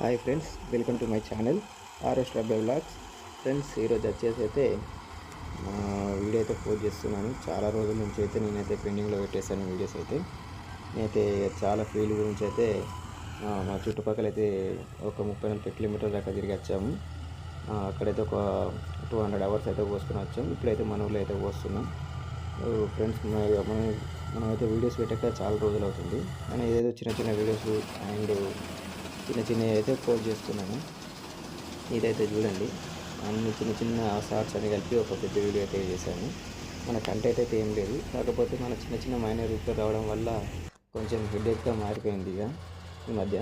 Hi friends welcome to my channel RS డబ్బే vlogs friends ఈరోజు వచ్చేసి అయితే వీడియో అయితే పోస్ట్ చేస్తున్నాను. చాలా రోజుల నుంచి అయితే నేనైతే పెండింగ్లో పెట్టేశాను వీడియోస్ అయితే. నేనైతే చాలా ఫీల్డ్ గురించి అయితే నా మా చుట్టుపక్కల అయితే ఒక ముప్పై నలభై కిలోమీటర్ల దాకా తిరిగి వచ్చాము. అక్కడైతే ఒక టూ హండ్రెడ్ అవర్స్ అయితే పోసుకొని వచ్చాము ఇప్పుడైతే మన ఊళ్ళో అయితే పోస్తున్నాం. ఫ్రెండ్స్ మనం మనమైతే వీడియోస్ పెట్టాక చాలా రోజులు అవుతుంది. కానీ ఏదేదో చిన్న చిన్న వీడియోస్ అండ్ చిన్న చిన్నవి అయితే పోస్ట్ చేస్తున్నాను. ఇదైతే చూడండి. అన్ని చిన్న చిన్న షార్ట్స్ అని కలిపి ఒక పెద్ద వీడియో అయితే చేశాను. మన కంటెంట్ అయితే ఏం లేదు. కాకపోతే మన చిన్న చిన్న మైనర్ రిపేర్ రావడం వల్ల కొంచెం హెడ్ఏక్గా మారిపోయింది ఇక ఈ మధ్య.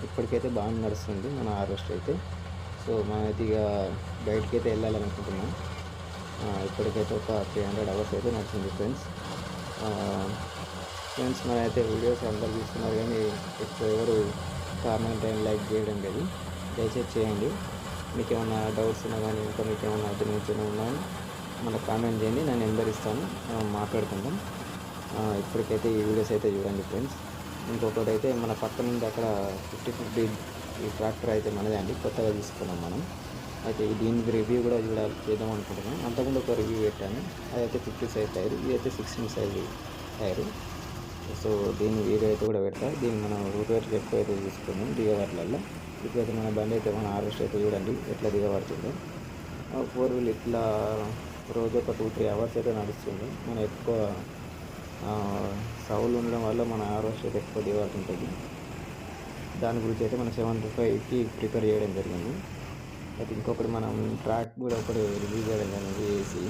ఇప్పటికైతే బాగా నడుస్తుంది మన హార్వెస్ట్ అయితే. సో మనమైతే ఇక బయటకైతే అయితే వెళ్ళాలనుకుంటున్నాం ఇప్పటికైతే ఒక త్రీ హండ్రెడ్ అవర్స్ అయితే నడిచింది ఫ్రెండ్స్ ఫ్రెండ్స్ మనైతే వీడియోస్ అందరు తీస్తున్నారు కానీ ఎక్కువ ఎవరు కామెంట్ అండ్ లైక్ చేయడం లేదు. దయచేసి చేయండి. మీకు ఏమైనా డౌట్స్ ఉన్నా కానీ ఇంకా మీకు ఏమైనా అర్థం ఉన్నా మన కామెంట్ చేయండి. నేను నెంబర్ ఇస్తాను. మనం మాట్లాడుకుందాం. ఇప్పటికైతే ఈ వీడియోస్ అయితే చూడండి ఫ్రెండ్స్. ఇంకొకటి అయితే మన పక్క నుండి అక్కడ ఫిఫ్టీ ఫిఫ్టీ ఈ ట్రాక్టర్ అయితే మనదే అండి. కొత్తగా తీసుకున్నాం మనం. అయితే దీనికి రివ్యూ కూడా చూడాలి చేద్దాం అనుకుంటున్నాను. అంతకుముందు ఒక రివ్యూ పెట్టాను. అదైతే ఫిఫ్టీ సైజ్ టైర్ ఇదైతే సిక్స్టీన్ సైజ్ టైరు సో దీన్ని వీడియో అయితే కూడా పెడతా. దీన్ని మనం రూట్ ఎక్కువ అయితే తీసుకున్నాం ఇప్పుడు ఇప్పుడైతే మన బండి అయితే మన హార్వెస్ట్ అయితే చూడండి ఎట్లా దిగబడుతుందో. ఫోర్ వీల్ ఇట్లా రోజు ఒక టూ త్రీ అవర్స్ అయితే నడుస్తుంది. మనం ఎక్కువ సౌలు ఉండడం వల్ల మన హార్వెస్ట్ అయితే ఎక్కువ దిగబడుతుంటుంది. దాని గురించి అయితే మనం సెవెంటీ ఫైవ్కి ప్రిపేర్ చేయడం జరిగింది. అయితే ఇంకొకటి మనం ట్రాక్ కూడా ఒకటి రిలీజ్ చేయడం అనేది వేసి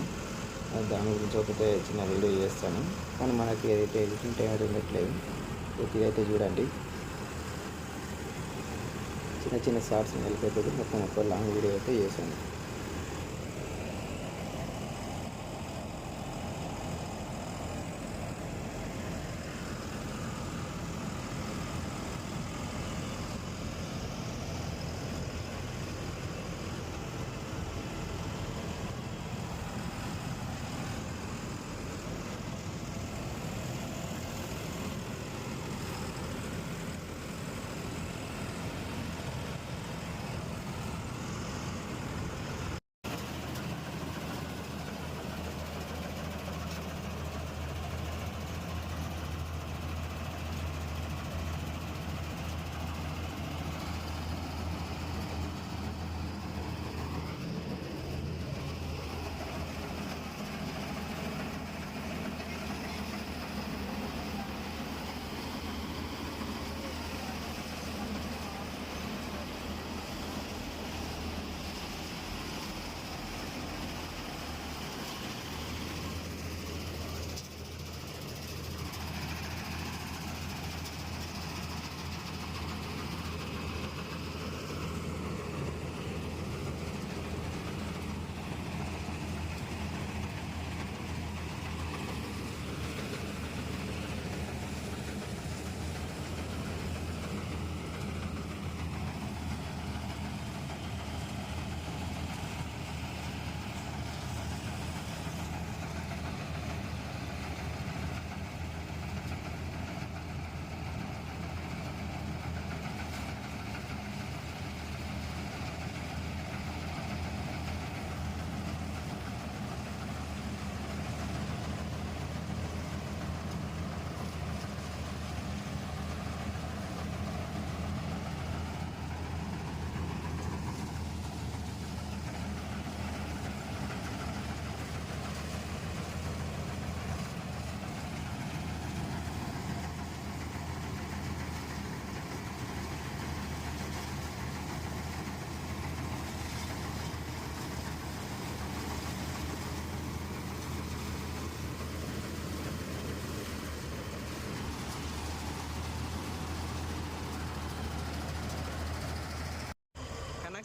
దాని గురించి ఒకటే చిన్న వీడియో చేస్తాను. కానీ మనకి ఏదైతే ఎడిటింగ్ టైం అయితే ఉండట్లేదు ఇదైతే చూడండి. చిన్న చిన్న షార్ట్స్ వెళ్ళిపోతుంది మొత్తం ఒక లాంగ్ వీడియో అయితే చేశాను.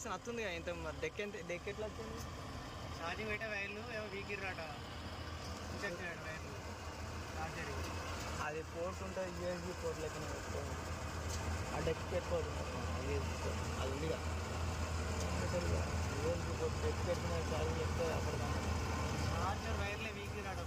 కనెక్షన్ వస్తుంది కదా ఇంత మరి డెక్ ఎంత డెక్ ఎట్లా వచ్చింది? ఛార్జింగ్ పెట్టే వైర్లు ఏమో వీకిర్రాట. ఇంజక్షన్ వైర్లు. ఛార్జర్ అది పోర్ట్ ఉంటుంది యూఎస్బి పోర్ట్ లెక్కన పెట్టుకోండి ఆ డెక్ పెట్టుకోవద్దు అది అది ఉందిగా. యూఎస్బి పోర్ట్ డెక్ పెట్టిన ఛార్జింగ్ చెప్తే అక్కడ ఛార్జర్ వైర్లే వీకిర్రాట.